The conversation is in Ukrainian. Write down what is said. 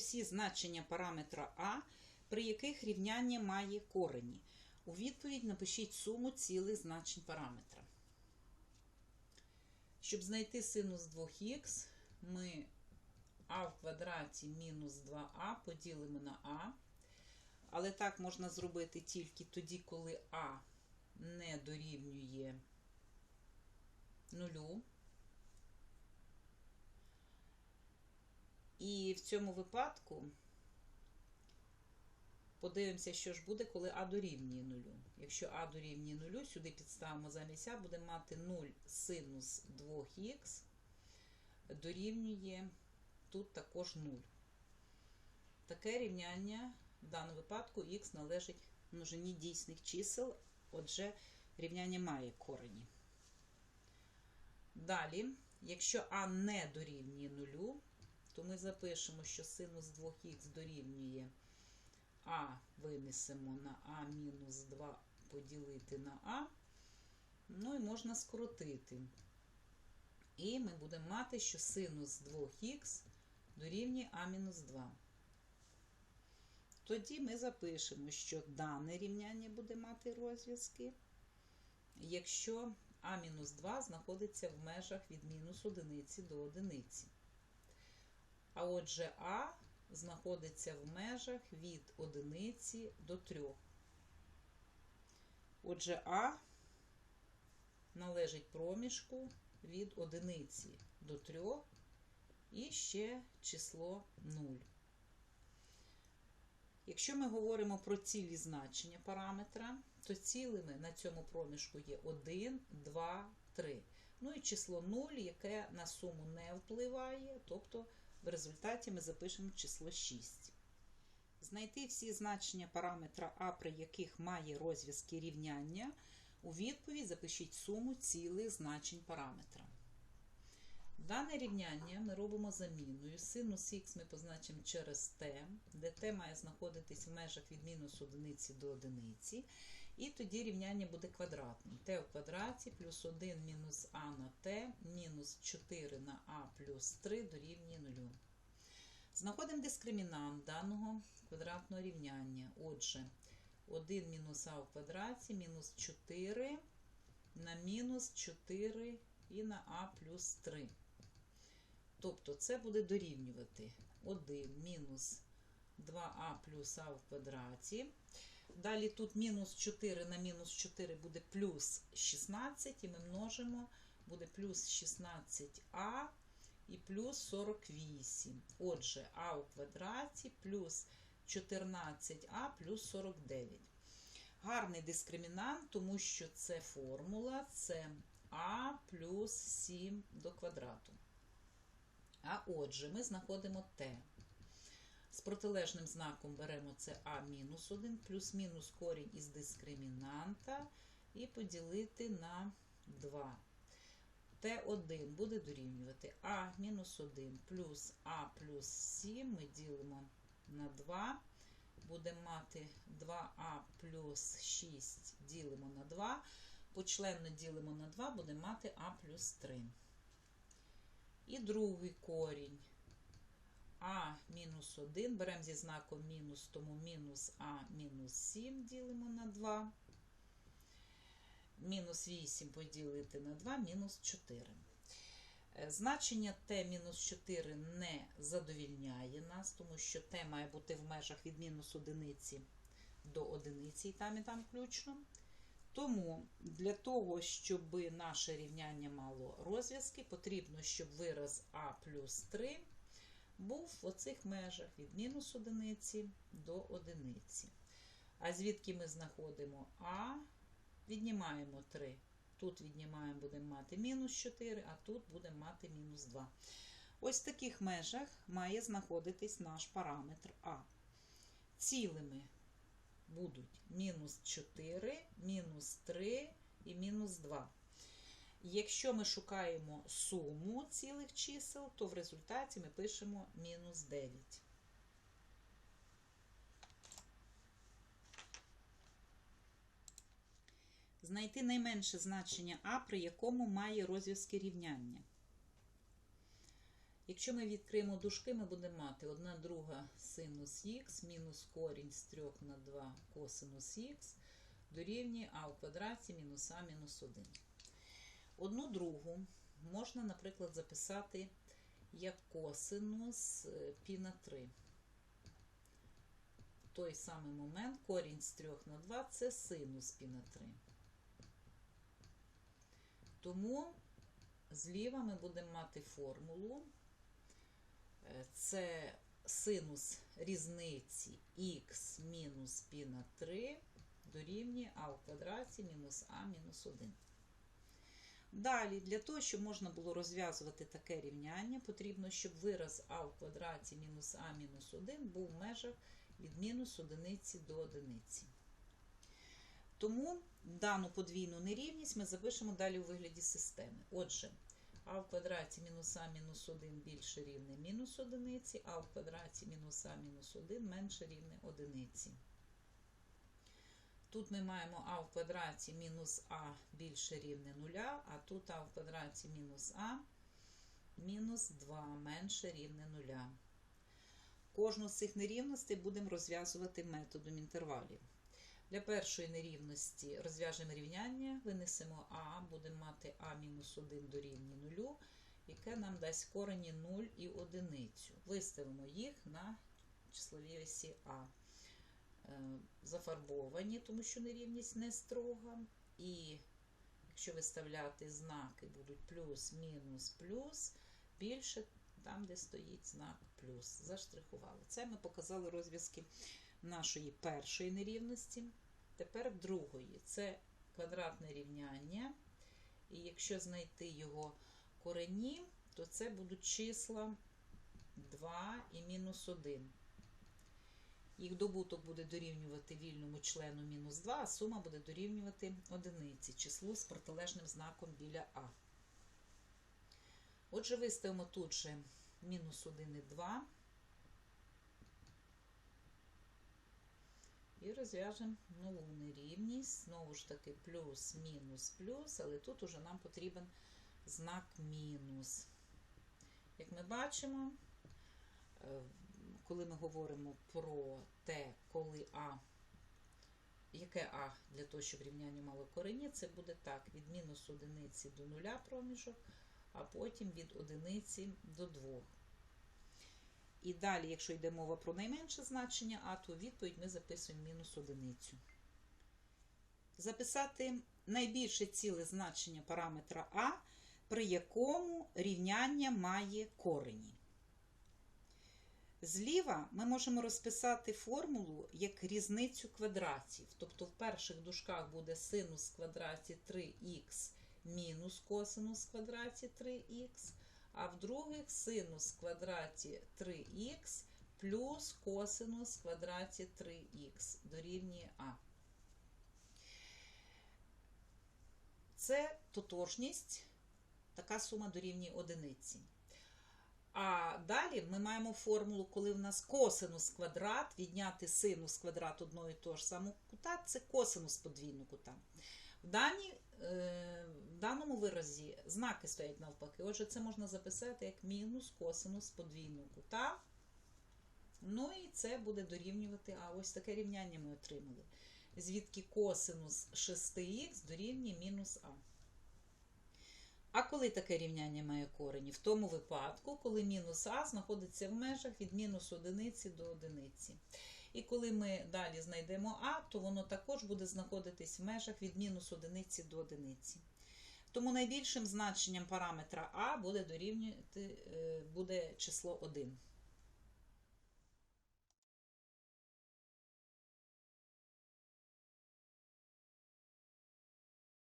всі значення параметра А, при яких рівняння має корені. У відповідь напишіть суму цілих значень параметра. Щоб знайти синус 2х, ми а в квадраті мінус 2а поділимо на а. Але так можна зробити тільки тоді, коли а не дорівнює нулю. І в цьому випадку подивимося, що ж буде, коли а дорівнює нулю. Якщо а дорівнює нулю, сюди підставимо замість а, будемо мати 0 синус 2х дорівнює тут також 0. Таке рівняння в даному випадку х належить множині дійсних чисел, отже, рівняння має корені. Далі, якщо а не дорівнює 0, то ми запишемо, що синус 2х дорівнює а винесемо на а мінус 2 поділити на а. Ну і можна скоротити. І ми будемо мати, що синус 2х дорівнює а мінус 2. Тоді ми запишемо, що дане рівняння буде мати розв'язки, якщо а-2 знаходиться в межах від мінус 1 до 1. А отже, а знаходиться в межах від 1 до 3. Отже, а належить проміжку від 1 до 3 і ще число 0. Якщо ми говоримо про цілі значення параметра, то цілими на цьому проміжку є 1, 2, 3. Ну і число 0, яке на суму не впливає, тобто в результаті ми запишемо число 6. Знайти всі значення параметра А, при яких має розв'язки рівняння, у відповідь запишіть суму цілих значень параметра. Дане рівняння ми робимо заміною. Синус х ми позначимо через t, де t має знаходитись в межах від мінус 1 до 1. І тоді рівняння буде квадратним. t в квадраті плюс 1 мінус а на t, мінус 4 на а плюс 3 дорівнює 0. Знаходимо дискримінант даного квадратного рівняння. Отже, 1 мінус а в квадраті мінус 4 на мінус 4 і на а плюс 3. Тобто це буде дорівнювати 1 мінус 2а плюс а в квадраті. Далі тут мінус 4 на мінус 4 буде плюс 16, і ми множимо, буде плюс 16а і плюс 48. Отже, а у квадраті плюс 14а плюс 49. Гарний дискримінант, тому що це формула, це а плюс 7 до квадрату. А отже, ми знаходимо t. З протилежним знаком беремо це а-1 плюс-мінус корінь із дискримінанта і поділити на 2. Т1 буде дорівнювати а-1 плюс а плюс 7 ми ділимо на 2. Будемо мати 2а плюс 6 ділимо на 2. Почленно ділимо на 2, будемо мати а плюс 3. І другий корінь а мінус 1. Беремо зі знаком мінус, тому мінус а мінус 7 ділимо на 2. Мінус 8 поділити на 2, мінус 4. Значення t мінус 4 не задовільняє нас, тому що t має бути в межах від мінус 1 до 1, і там і там включно. Тому для того, щоб наше рівняння мало розв'язки, потрібно, щоб вираз а плюс 3 був в оцих межах від мінус 1 до 1. А звідки ми знаходимо а, віднімаємо 3. Тут віднімаємо, будемо мати мінус 4, а тут будемо мати мінус 2. Ось в таких межах має знаходитись наш параметр А. Цілими будуть мінус 4, мінус 3 і мінус 2. Якщо ми шукаємо суму цілих чисел, то в результаті ми пишемо мінус 9. Знайти найменше значення А, при якому має розв'язки рівняння. Якщо ми відкриємо дужки, ми будемо мати 1 друга синус х мінус корінь з 3 на 2 косинус х дорівнює а у квадраті мінус а мінус 1. Одну другу можна, наприклад, записати як косинус е, пі на 3. В той самий момент корінь з 3 на 2 це синус пі на 3. Тому зліва ми будемо мати формулу. Е, Це синус різниці х мінус пі на 3 дорівнює а в квадраті мінус а мінус 1. Далі, для того, щоб можна було розв'язувати таке рівняння, потрібно, щоб вираз а в квадраті мінус а мінус 1 був в межах від мінус 1 до 1. Тому дану подвійну нерівність ми запишемо далі у вигляді системи. Отже, а в квадраті мінус а мінус 1 більше рівне мінус 1, а в квадраті мінус а мінус 1 менше рівне 1. Тут ми маємо а в квадраті мінус а більше рівне 0, а тут а в квадраті мінус а мінус 2 менше рівне 0. Кожну з цих нерівностей будемо розв'язувати методом інтервалів. Для першої нерівності розв'яжемо рівняння, винесемо а, будемо мати а мінус 1 дорівнює 0, яке нам дасть корені 0 і 1. Виставимо їх на числовій осі а. Е, Зафарбовані, тому що нерівність не строга. І якщо виставляти знаки, будуть плюс, мінус, плюс, більше там, де стоїть знак плюс. Заштрихували. Це ми показали розв'язки нашої першої нерівності. Тепер другої. Це квадратне рівняння. І якщо знайти його корені, то це будуть числа 2 і мінус 1. Їх добуток буде дорівнювати вільному члену мінус 2, а сума буде дорівнювати одиниці, числу з протилежним знаком біля А. Отже, виставимо тут же мінус 1 і 2. І розв'яжемо нову нерівність. Знову ж таки, плюс, мінус, плюс, але тут уже нам потрібен знак мінус. Як ми бачимо, е, коли ми говоримо про те, коли А, яке А для того, щоб рівняння мало корені, це буде так: від мінус одиниці до нуля проміжок, а потім від одиниці до 2. І далі, якщо йде мова про найменше значення А, то відповідь ми записуємо мінус одиницю. Записати найбільше ціле значення параметра А, при якому рівняння має корені. Зліва ми можемо розписати формулу як різницю квадратів. Тобто в перших дужках буде синус квадраті 3х мінус косинус квадраті 3х, а в других синус в квадраті 3х плюс косинус квадраті 3х дорівнює А. Це тотожність, така сума дорівнює одиниці. А далі ми маємо формулу, коли в нас косинус квадрат, відняти синус квадрат одного і того ж самого кута, це косинус подвійного кута. В, дані, е, в даному виразі знаки стоять навпаки. Отже, це можна записати як мінус косинус подвійного кута. Ну і це буде дорівнювати, а ось таке рівняння ми отримали. Звідки косинус 6х дорівнює мінус а. А коли таке рівняння має корені? В тому випадку, коли мінус а знаходиться в межах від мінус одиниці до одиниці. І коли ми далі знайдемо а, то воно також буде знаходитись в межах від мінус одиниці до одиниці. Тому найбільшим значенням параметра а буде дорівнювати буде число 1.